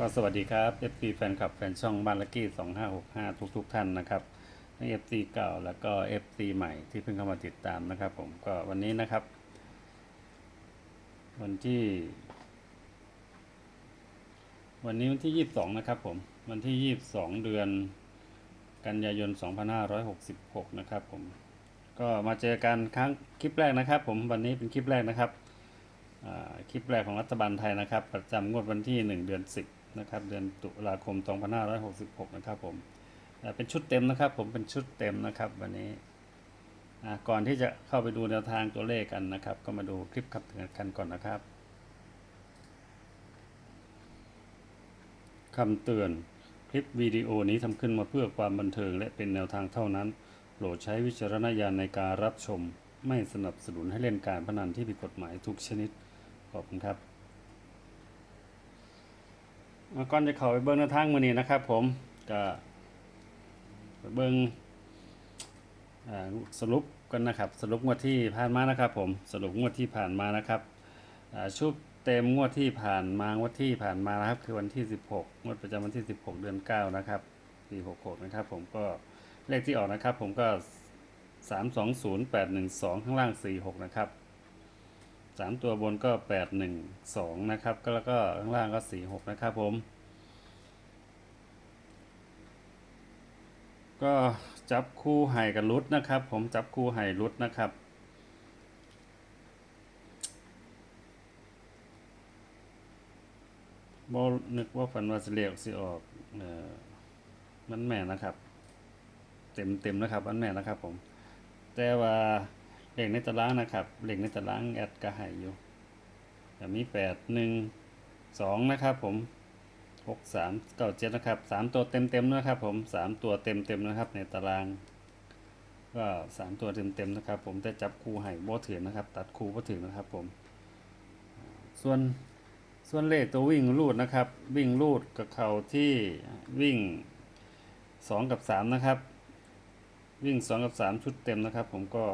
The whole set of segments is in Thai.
ก็สวัสดีครับ FC แฟนคลับแฟนช่องบ้านลักกี้2565 ทุกทุกๆท่านนะครับทั้ง FC เก่าแล้วก็ FC ใหม่ที่เพิ่งเข้ามาติดตามนะครับ ผมก็วันนี้นะครับ วันที่ วันนี้วันที่ 22 นะครับผม วันที่ 22 เดือนกันยายน 2566 นะครับผม ก็มาเจอกันครั้งคลิปแรกนะครับ ผมวันนี้เป็นคลิปแรกนะครับคลิปแรกของรัฐบาลไทยนะครับ ประจำงวดวันที่ 1 เดือน 10 นะครับ เดือนตุลาคม 2566 นะครับผมเป็นชุดเต็มนะครับ ผมเป็นชุดเต็มนะครับวันนี้ก่อนที่จะเข้าไปดูแนวทางตัวเลขกันนะครับ ก็มาดูคลิปขับเตือนกันก่อนนะครับคำเตือนคลิปวิดีโอนี้ทำขึ้นมาเพื่อความบันเทิงและเป็นแนวทางเท่านั้นโปรดใช้วิจารณญาณในการรับชม ไม่สนับสนุนให้เล่นการพนันที่ผิดกฎหมายทุกชนิด ขอบคุณครับ ก่อนจะเข้าไปเบิ้งหน้าทางมือนี้นะครับ ผมก็ไปเบิ้งอ่าสรุปกันนะครับ สรุปงวดที่ผ่านมานะครับ ผมสรุปงวดที่ผ่านมานะครับชุดเต็มงวดที่ผ่านมางวดที่ผ่านมานะครับ คือวันที่ 16 งวดประจำวันที่ 16 เดือน 9 นะครับปี66 นะครับ ผมก็เลขที่ออกนะครับ ผมก็ 320812 ข้างล่าง 46 นะครับ สามตัวบนก็แปดหนึ่งสองนะครับ ก็แล้วก็ข้างล่างก็สี่หกนะครับผม ก็จับคู่ไห่กับรุดนะครับ ผมจับคู่ไห่รุดนะครับบอนึกว่าฝันว่าสิเลียกสิออกเออมันแม่นะครับ เต็มเต็มนะครับมันแม่นะครับผม แต่ว่า เลขในตารางนะครับเลขในตารางแอดก็ให้อยู่แต่มีแปดหนึ่งสองนะครับผมหกสามเก้าเจ็ดนะครับสามตัวเต็มเต็มนะครับผมสามตัวเต็มเต็มนะครับในตาราง ก็สามตัวเต็มเต็มนะครับ ผมแต่จับคู่ให้บ่ถือนะครับ ตัดคู่บ่ถือนะครับผมส่วนส่วนเลขตัววิ่งรูดนะครับ วิ่งรูดกับเขาที่วิ่งสองกับสามนะครับ วิ่งสองกับสามชุดเต็มนะครับ ผมก็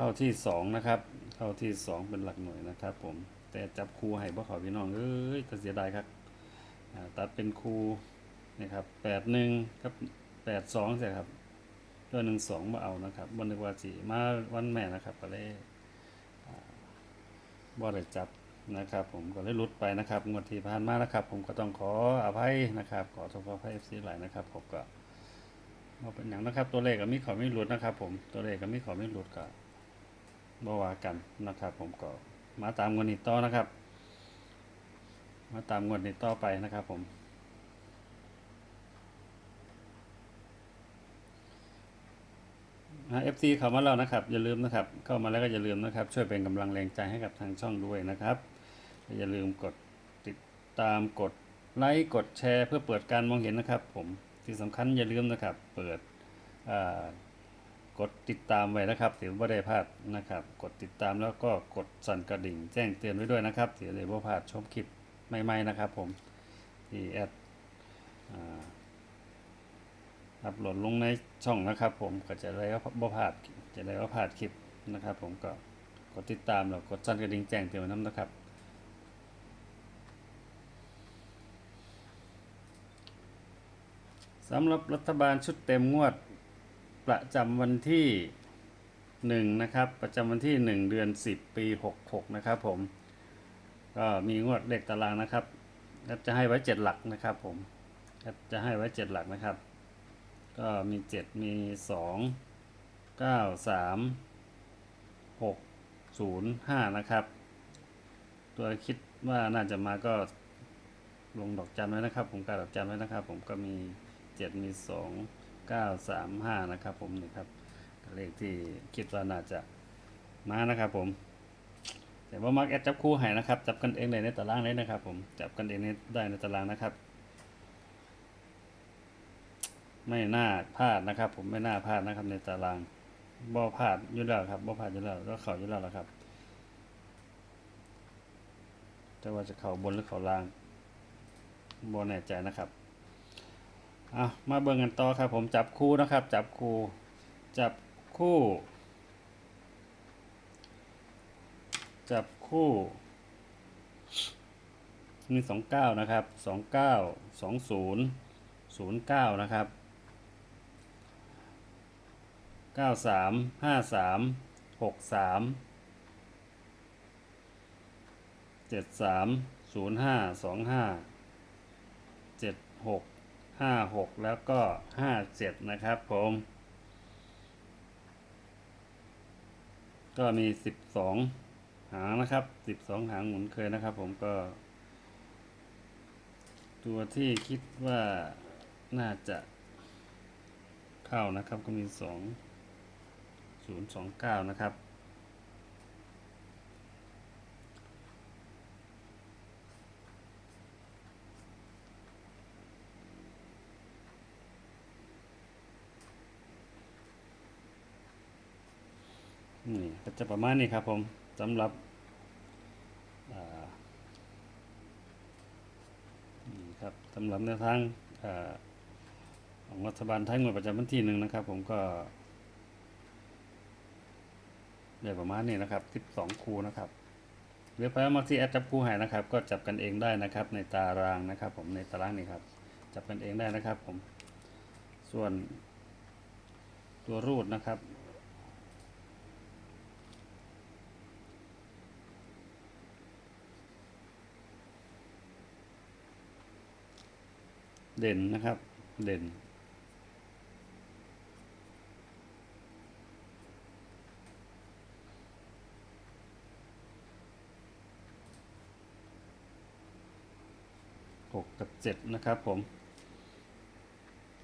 เข้าที่สองนะครับ เข้าที่สองเป็นหลักหน่วยนะครับ ผม แต่จับครูให้พ่อเขาพี่น้องเอ้ยก็เสียดายครับตัดเป็นครูนะครับแปดหนึ่งกับแปดสองใช่ครับตัวหนึ่งสองมาเอานะครับบนนึกว่าสีมาวันแม่นะครับก็เลยอ่าบ่ได้จับนะครับ ผมก็เลยลุดไปนะครับงวดที่ผ่านมานะครับ ผมก็ต้องขออภัยนะครับ ขอโทษขออภัยเอฟซีหลายนะครับผมก็มาเป็นอย่างนะครับ ตัวเลขก็มีขอไม่หลุดนะครับ ผมตัวเลขก็มีขอไม่หลุดก็ บ่ว่ากันนะครับ ผมก็มาตามงวดนี้ต่อนะครับ มาตามงวดนี้ต่อไปนะครับ ผมเอฟซีเข้ามาแล้วนะครับ อย่าลืมนะครับ เข้ามาแล้วก็อย่าลืมนะครับ ช่วยเป็นกำลังแรงใจให้กับทางช่องด้วยนะครับ อย่าลืมกดติดตามกดไลค์กดแชร์เพื่อเปิดการมองเห็นนะครับ ผมที่สำคัญอย่าลืมนะครับ เปิดอ่า กดติดตามไว้นะครับเดี๋ยวไม่ได้พลาดนะครับ กดติดตามแล้วก็กดสั่นกระดิ่ง แจ้งเตือนไว้ด้วยนะครับเดี๋ยวเลยว่าพลาดชมคลิปใหม่ๆนะครับ ผมที่แอดอัปโหลดลงในช่องนะครับ ผมก็จะได้ว่าบ่พลาดจะได้ว่าพลาดคลิปนะครับ ผมก็กดติดตามแล้วกดสั่นกระดิ่งแจ้งเตือนไว้น้ำนะครับสำหรับรัฐบาลชุดเต็มงวด ประจำวันที่หนึ่งนะครับประจำวันที่หนึ่งเดือนสิบปีหกหกนะครับผม ก็มีงวดเลขตารางนะครับแอดจะให้ไว้เจ็ดหลักนะครับผมแอดจะให้ไว้เจ็ดหลักนะครับ ก็มีเจ็ดมีสองเก้าสามหกศูนย์ห้านะครับ ตัวคิดว่าน่าจะมาก็ลงดอกจันไว้นะครับ ผมกาดอกจันไว้นะครับ ผมก็มีเจ็ดมีส องเก้าสามห้านะครับผมนี่ครับเลขที่คิดว่าน่าจะมานะครับผม แต่ว่ามักแอดจับคู่ให้นะครับ จับกันเองได้ในตารางเลยนะครับ ผมจับกันเองได้ในตารางนะครับ ไม่น่าพลาดนะครับ ผมไม่น่าพลาดนะครับ ในตารางบ่พลาดอยู่แล้วครับบ่พลาดอยู่แล้วก็เข่าอยู่แล้วละครับแต่ว่าจะเข่าบนหรือเข่าล่างบ่แน่ใจนะครับ อะมาเบิ่งกันต่อครับผมจับคู่นะครับ จับคู่จับคู่ จับคู่มีสองเก้านะครับสองเก้าสองศูนย์ศูนย์เก้านะครับเก้าสามห้าสามหกสามเจ็ดสามศูนย์ห้าสองห้าเจ็ดหก ห้าหกแล้วก็ห้าเจ็ดนะครับผม ก็มีสิบสองหางนะครับสิบสองหางหมุนเคยนะครับ ผมก็ ตัวที่คิดว่าน่าจะเข้านะครับก็มีสองศูนย์สองเก้านะครับ นี่ ก็จะประมาณนี้ครับผมสำหรับนี่ครับสำหรับแนวทางอของรัฐบาลไทยงวดประจำวันที่หนึ่งนะครับ ผมก็ได้ประมาณนี้นะครับ 12 คูนะครับหรือไปเอามาที่แอดจับคู่ให้นะครับ ก็จับกันเองได้นะครับ ในตารางนะครับ ผมในตารางนี้ครับ จับกันเองได้นะครับ ผม ส่วนตัวรูดนะครับ เด่นนะครับ เด่น หกกับเจ็ดนะครับผม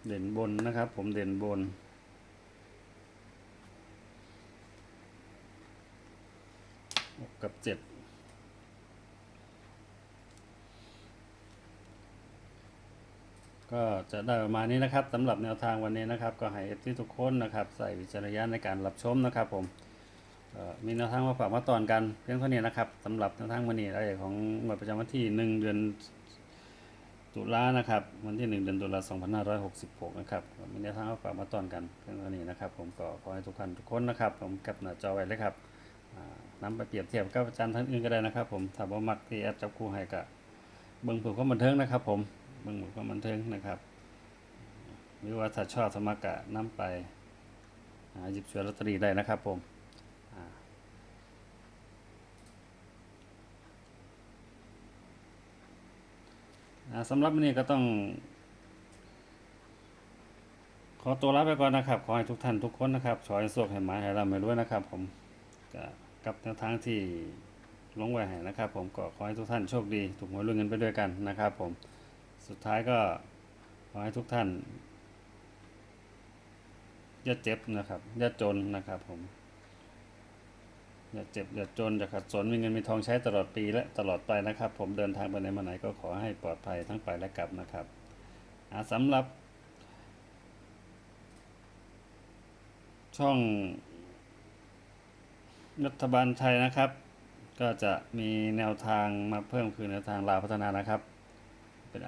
เด่นบนนะครับ ผมเด่นบนหกกับเจ็ด ก็จะได้ประมาณนี้นะครับสำหรับแนวทางวันนี้นะครับ ก็ให้เอฟที่ทุกคนนะครับใส่วิจารณญาณในการรับชมนะครับผมมีแนวทางมาฝากมาตอนกันเพียงเท่านี้นะครับสำหรับแนวทางวันนี้รายละเอียดของงวดประจำวันที่ 1 เดือนตุลานะครับวันที่ 1 เดือนตุลา2566 นะครับมีแนวทางมาฝากมาตอนกันเพียงเท่านี้นะครับ ผมก็ขอให้ทุกท่านทุกคนนะครับ ผมแกับหน้าจอไว้เลยครับนำไปเปรียบเทียบกับอาจารย์ท่านอื่นก็ได้นะครับ ผมถ้าบ่มักที่แอดจับคู่ให้ก็เบิ่งเพื่อความบันเทิงนะครับ ผม เบิ่งเพื่อความบันเทิงนะครับ หรือว่าถ้าชอบสมรกะนำไปหาหยิบฉวยลอตเตอรี่ได้นะครับผมสำหรับวันนี้ก็ต้อง ขอตัวลาไปก่อนนะครับ ขอให้ทุกท่านทุกคนนะครับขอให้สวกให้หมายให้ร่ำให้รวยนะครับ ผมก,กับแนวทางที่ลงไว้ให้นะครับ ผมก็ขอให้ทุกท่านโชคดี ถูกหวยรวยเงินไปด้วยกันนะครับ ผม สุดท้ายก็ขอให้ทุกท่านอย่าเจ็บนะครับอย่าจนนะครับผมอย่าเจ็บอย่าจนอย่าขัดสนมีเงินมีทองใช้ตลอดปีและตลอดไปนะครับ ผมเดินทางไปไหนมาไหนก็ขอให้ปลอดภัยทั้งไปและกลับนะครับอ่าสำหรับ ช่องรัฐบาลไทยนะครับ ก็จะมีแนวทางมาเพิ่มคือแนวทางลาวพัฒนานะครับเป็น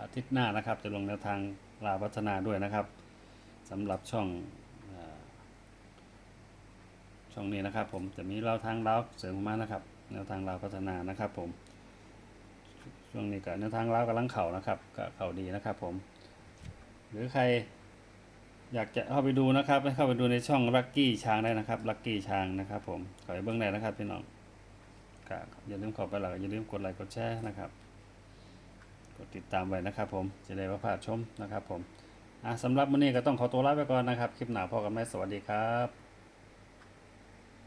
อาทิตย์หน้านะครับ จะลงแนวทางลาพัฒนาด้วยนะครับสำหรับช่องอช่องนี้นะครับ ผมจะมีเราทางเราวเสริมมานะครับ แนวทางเราพัฒนานะครับ ผมช่วงนี้ก็แนวทางเราวกำลังเข่านะครับก็เข่าดีนะครับ ผม หรือใครอยากจะเข้าไปดูนะครับให้เข้าไปดูในช่องลักกี้ช้างได้นะครับลักกี้ช้างนะครับ ผมขอให้เบื้องในนะครับพี่น้องก็อย่าลืมขอไปหลักอย่าลืมกดไลค์กดแชร์นะครับ ดติดตามไว้นะครับผมจะได้มาพลาดชมนะครับผมอะสำหรับวันนี้ก็ต้องขอตัวลาไปก่อนนะครับ คลิปหน้าพอกันไหมสวัสดีครับ